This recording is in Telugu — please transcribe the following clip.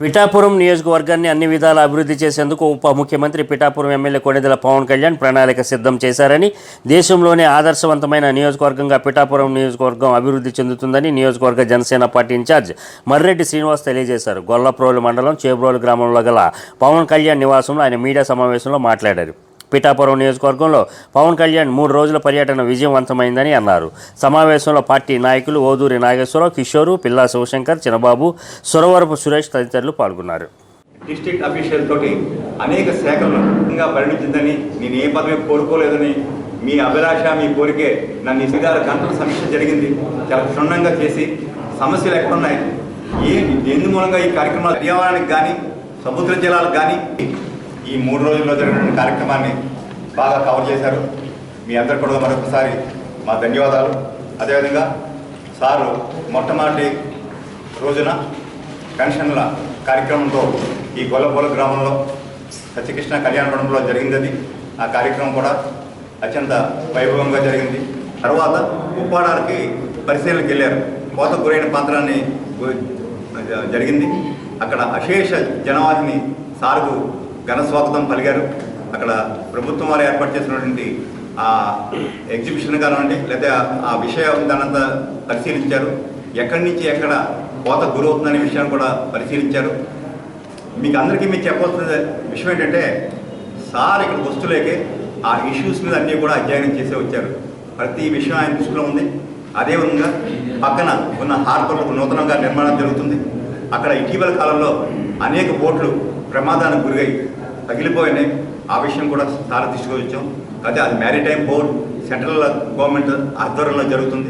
పిఠాపురం నియోజకవర్గాన్ని అన్ని విధాలా అభివృద్ధి చేసేందుకు ఉప ముఖ్యమంత్రి పిఠాపురం ఎమ్మెల్యే కొణిదెల పవన్ కళ్యాణ్ ప్రణాళిక సిద్ధం చేశారని దేశంలోనే ఆదర్శవంతమైన నియోజకవర్గంగా పిఠాపురం నియోజకవర్గం అభివృద్ధి చెందుతుందని నియోజకవర్గ జనసేన పార్టీ ఇన్ఛార్జ్ మర్రెడ్డి శ్రీనివాస్ తెలియజేశారు. గొల్లప్రోలు మండలం చేబ్రోలు గ్రామంలో గల పవన్ కళ్యాణ్ నివాసంలో ఆయన మీడియా సమావేశంలో మాట్లాడారు. పిఠాపురం నియోజకవర్గంలో పవన్ కళ్యాణ్ మూడు రోజుల పర్యటన విజయవంతమైందని అన్నారు. సమావేశంలో పార్టీ నాయకులు ఓదూరి నాగేశ్వరరావు కిషోరు పిల్లా శివశంకర్ చిన్నబాబు సురవరపు సురేష్ తదితరులు పాల్గొన్నారు. డిస్ట్రిక్ట్ అఫీషియల్ తోటి అనేక శాఖలను ఇంకా పరిణించిందని నేను ఏ పదవి కోరుకోలేదని మీ అభిలాష మీ కోరికే నన్ను ఇసుగారు గంటల సమీక్ష జరిగింది. చాలా క్షుణ్ణంగా చేసి సమస్యలు ఎక్కడున్నాయి? ఏ ఎందు మూలంగా ఈ కార్యక్రమాలు పర్యావరణానికి కానీ సముద్ర జలాలకు కానీ ఈ మూడు రోజుల్లో జరిగిన కార్యక్రమాన్ని బాగా కవర్ చేశారు. మీ అందరు కూడా మరొకసారి మా ధన్యవాదాలు. అదేవిధంగా సారు మొట్టమొదటి రోజున పెన్షన్ల కార్యక్రమంతో ఈ గొల్లపూల గ్రామంలో సత్యకృష్ణ కళ్యాణ మండపంలో జరిగింది ఆ కార్యక్రమం కూడా అత్యంత వైభవంగా జరిగింది. తర్వాత ఉప్పాడానికి పరిశీలనకి వెళ్ళారు. కోత గురైన పాత్రాన్ని జరిగింది. అక్కడ అశేష జనవాహిని సార్కు ఘన స్వాగతం పలిగారు అక్కడ ప్రభుత్వం వారు ఏర్పాటు చేసినటువంటి ఆ ఎగ్జిబిషన్ కానివ్వండి లేదా ఆ విషయం దానంతా పరిశీలించారు. ఎక్కడి నుంచి ఎక్కడ కోత గురవుతుందనే విషయాన్ని కూడా పరిశీలించారు. మీకు అందరికీ మీరు చెప్పవలసిన విషయం ఏంటంటే సార్ ఇక్కడ వస్తులేకే ఆ ఇష్యూస్ మీద అన్నీ కూడా అధ్యయనం చేసే వచ్చారు. ప్రతి విషయం ఆయన దృష్టిలో ఉంది. అదేవిధంగా పక్కన ఉన్న హార్బర్లకు నూతనంగా నిర్మాణం జరుగుతుంది. అక్కడ ఇటీవల కాలంలో అనేక బోట్లు ప్రమాదానికి గురై తగిలిపోయినాయి. ఆ విషయం కూడా సార్ తీసుకొచ్చాం అయితే అది మ్యారిటైమ్ బోర్డ్ సెంట్రల్ గవర్నమెంట్ ఆధ్వర్యంలో జరుగుతుంది.